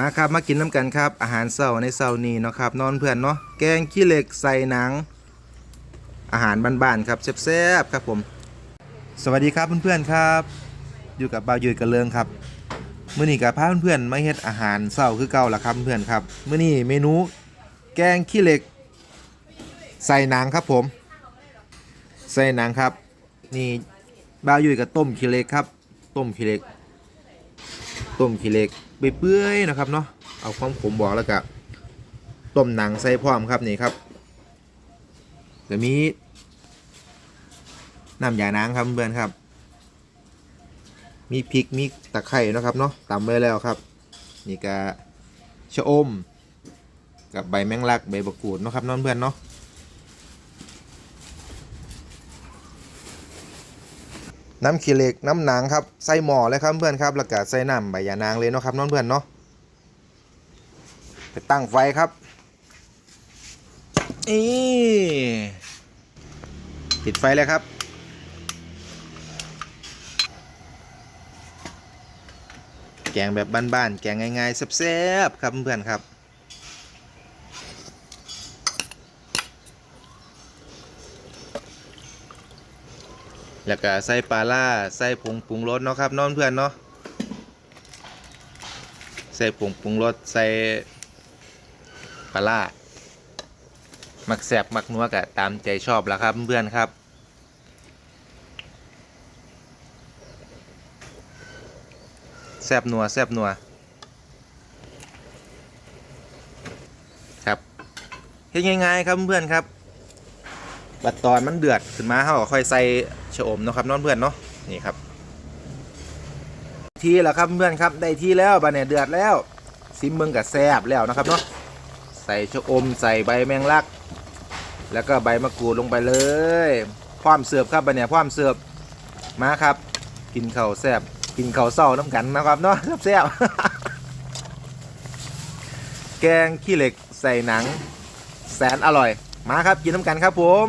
มาครับมากินน้ำกันครับ อาหารเช้าในเช้านี้เนาะครับนอนเพื่อนเนาะแกงขี้เหล็กใส่หนัง อาหารบ้านๆครับแซ่บๆครับผม สวัสดีครับเพื่อนๆครับ อยู่กับบ่าวยืดกระเลิงครับมื้อนี้กับพาเพื่อนๆมาเฮ็ดอาหารเช้าคือเก่าละครับเพื่อนครับมื้อนี้เมนู แกงขี้เหล็ก ใส่หนังครับผม ใส่หนังครับ นี่บ่าวยืดกับต้มขี้เหล็กครับ ต้มขี้เหล็ก ต้มขี้เหล็กเปื่อยๆนะครับเนาะเอาความขมบอกแล้วก็ต้มหนังใส่พร้อมครับนี่ครับจะมีน้ำยานางครับเพื่อนครับ มีพริกมีตะไคร่นะครับเนาะตำไว้แล้วครับ นี่ก็ชะอม กับใบแมงลักใบมะกูดนะครับน้องเพื่อนเนาะ น้ำขี้เหล็กน้ำหนังครับใส่หม้อเลยครับเพื่อนครับแล้วก็ใส่น้ำใบยานางเลยเนาะครับน้องเพื่อนเนาะไปตั้งไฟครับอีปิดไฟเลยครับ แกงแบบบ้านๆแกงง่ายๆแซ่บๆครับเพื่อนครับ แล้วก็ใส่ปลาล่าใส่ผงปรุงรสเนาะครับน้องเพื่อนเนาะใส่ผงปรุงรสใส่ปลาล่ามักแสบมักนัวกะตามใจชอบแล้วครับเพื่อนครับ แซบนัวแซบนัวครับเฮ็ดง่ายๆครับเพื่อนครับ บัดตอนมันเดือดขึ้นมาเขาก็ค่อยใส่ชะอมเนาะครับน้องเพื่อนเนาะนี่ครับ ทีแล้วครับเพื่อนครับได้ที่แล้วบัดเนี่ยเดือดแล้วซิมเบิงกับแซบแล้วนะครับเนาะใส่ชะอมใส่ใบแมงลัก แล้วก็ใบมะกรูดลงไปเลยพร้อมเสิร์ฟครับบัดเนี่ยพร้อมเสิร์ฟมาครับ กินข้าวแซบกินข้าวเศร้าน้ำกันนะครับเนาะแซบแกงขี้เหล็กใส่หนังแสนอร่อย มาครับ กินน้ำกันครับผม